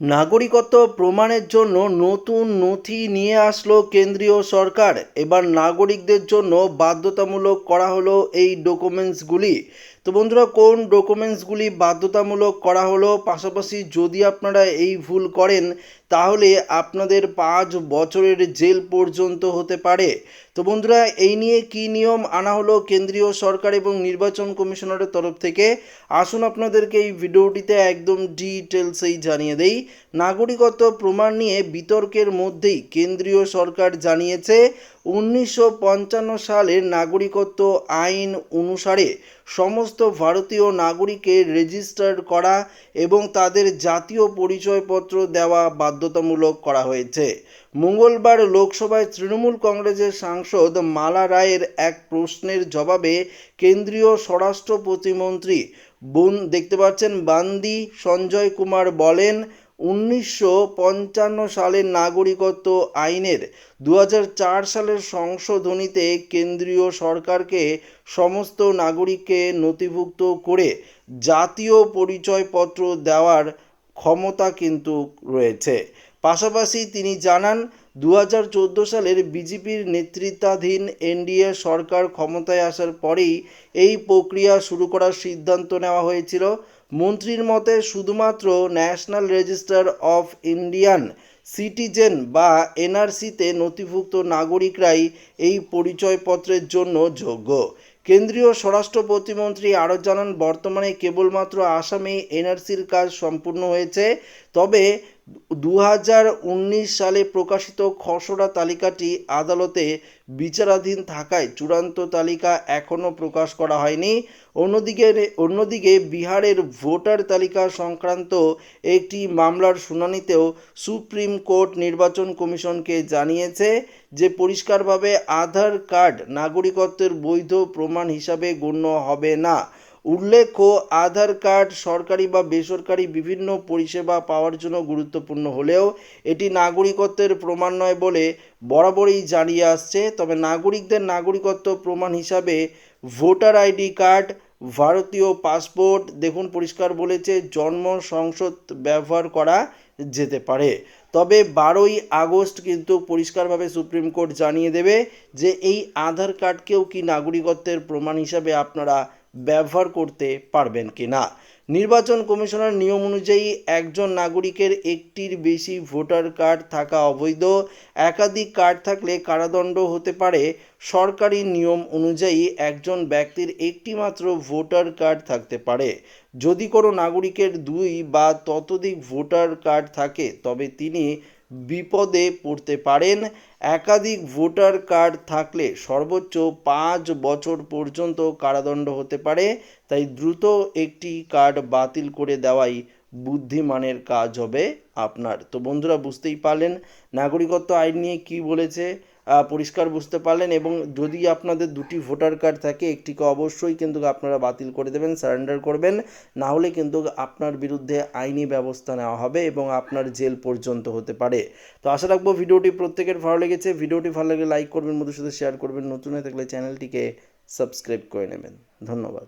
নাগরিকত্ব প্রমাণের জন্য নতুন নথি নিয়ে আসলো কেন্দ্রীয় সরকার। এবার নাগরিকদের জন্য বাধ্যতামূলক করা হলো এই ডকুমেন্টসগুলি তো বন্ধুরা, কোন ডকুমেন্টসগুলি বাধ্যতামূলক করা হলো? পাশাপাশি যদি আপনারা এই ভুল করেন, তাহলে আপনাদের পাঁচ বছরের জেল পর্যন্ত হতে পারে। তো বন্ধুরা, এই নিয়ে কি নিয়ম আনা হলো কেন্দ্রীয় সরকার এবং নির্বাচন কমিশনারের তরফ থেকে? আসুন আপনাদেরকে এই ভিডিওটিতে একদম ডিটেলসেই জানিয়ে দেই। নাগরিকত্ব প্রমাণ নিয়ে বিতর্কের মধ্যেই কেন্দ্রীয় সরকার জানিয়েছে উনিশশো পঞ্চান্ন সালের নাগরিকত্ব আইন অনুসারে সমস্ত ভারতীয় নাগরিকের রেজিস্টার্ড করা এবং তাদের জাতীয় পরিচয়পত্র দেওয়া বাধ্যতামূলক করা হয়েছে। মঙ্গলবার লোকসভায় তৃণমূল কংগ্রেসের সাংসদ মালা রায়ের এক প্রশ্নের জবাবে কেন্দ্রীয় স্বরাষ্ট্র প্রতিমন্ত্রী বন দেখতে পাচ্ছেন বান্দি সঞ্জয় কুমার বলেন উনিশশো পঞ্চান্ন সালের নাগরিকত্ব আইনের দু সালের সংশোধনীতে কেন্দ্রীয় সরকারকে সমস্ত নাগরিককে নথিভুক্ত করে জাতীয় পরিচয়পত্র দেওয়ার ক্ষমতা কিন্তু রয়েছে। পাশাপাশি তিনি জানান দু হাজার চোদ্দ সালের বিজেপির নেতৃত্বাধীন এনডিএ সরকার ক্ষমতায় আসার পরেই এই প্রক্রিয়া শুরু করার সিদ্ধান্ত নেওয়া হয়েছিল। মন্ত্রীর মতে, শুধুমাত্র national register of Indian citizen বা এনআরসিতে নথিভুক্ত নাগরিকরাই এই পরিচয়পত্রের জন্য যোগ্য। কেন্দ্রীয় স্বরাষ্ট্র প্রতিমন্ত্রী আরও জানান, বর্তমানে কেবলমাত্র আসামে এনআরসির কাজ সম্পূর্ণ হয়েছে। তবে দু হাজার উনিশ সালে প্রকাশিত খসড়া তালিকাটি আদালতে বিচারাধীন থাকায় চূড়ান্ত তালিকা এখনও প্রকাশ করা হয়নি। অন্যদিকে অন্যদিকে বিহারের ভোটার তালিকা সংক্রান্ত একটি মামলার শুনানিতেও সুপ্রিম কোর্ট নির্বাচন কমিশনকে জানিয়েছে যে পরিষ্কারভাবে আধার কার্ড নাগরিকত্বের বৈধ প্রমাণ হিসাবে গণ্য হবে না। উল্লেখ্য আধার কার্ড সরকারি বা বেসরকারি বিভিন্ন পরিষেবা পাওয়ার জন্য গুরুত্বপূর্ণ হলেও এটি নাগরিকত্বের প্রমাণ নয় বলে বরাবরই জানিয়ে আসছে। তবে নাগরিকদের নাগরিকত্ব প্রমাণ হিসাবে ভোটার আইডি কার্ড, ভারতীয় পাসপোর্ট, দেখুন পরিষ্কার বলেছে, জন্ম, সংসদ ব্যবহার করা যেতে পারে। তবে বারোই আগস্ট কিন্তু পরিষ্কারভাবে সুপ্রিম কোর্ট জানিয়ে দেবে যে এই আধার কার্ডকেও কি নাগরিকত্বের প্রমাণ হিসাবে আপনারা ব্যবহার করতে পারবেন কি না নির্বাচন কমিশনের নিয়ম অনুযায়ী একজন নাগরিকের একটির বেশি ভোটার কার্ড থাকা অবৈধ। একাধিক কার্ড থাকলে কারাদণ্ড হতে পারে। সরকারি নিয়ম অনুযায়ী একজন ব্যক্তির একটি মাত্র ভোটার কার্ড থাকতে পারে। যদি কোনো নাগরিকের দুই বা ততোধিক ভোটার কার্ড থাকে, তবে তিনি বিপদে পড়তে পারেন। একাধিক ভোটার কার্ড থাকলে সর্বোচ্চ পাঁচ বছর পর্যন্ত কারাদণ্ড হতে পারে, তাই দ্রুত একটি কার্ড বাতিল করে দেওয়াই বুদ্ধিমানের কাজ হবে আপনার। তো বন্ধুরা, বুঝতেই পারলেন নাগরিকত্ব আইন নিয়ে কি বলেছে পরিষ্কার বুঝতে পারলেন এবং যদি আপনাদের দুটি ভোটার কার্ড থাকে, একটিকে অবশ্যই কিন্তু আপনারা বাতিল করে দেবেন, সারেন্ডার করবেন, না হলে কিন্তু আপনার বিরুদ্ধে আইনি ব্যবস্থা নেওয়া হবে এবং আপনার জেল পর্যন্ত হতে পারে। তো আশা রাখব ভিডিওটি প্রত্যেকের ভালো লেগেছে। ভিডিওটি ভালো লাগলে লাইক করবেন মধুর সাথে শেয়ার করবেন। নতুন হয়ে থাকলে চ্যানেলটিকে সাবস্ক্রাইব করে নেবেন। ধন্যবাদ।